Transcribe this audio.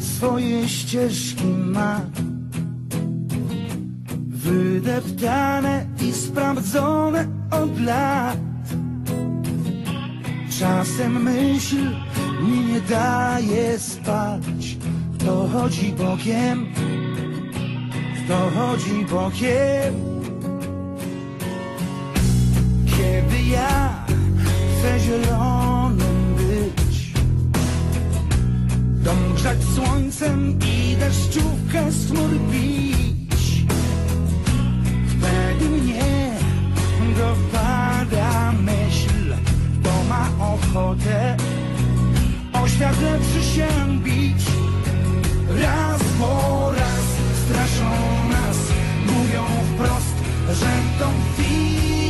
swoje ścieżki ma. Wydeptane i sprawdzone od lat. Czasem myśl mi nie daje spać. Kto chodzi bokiem, kto chodzi bokiem. Kiedy ja chcę zielonym przed słońcem i deszczówkę z chmur pić. Wtedy mnie dopada myśl, kto ma ochotę o świat lepszy się bić. Raz po raz straszą nas, mówią wprost, że to film.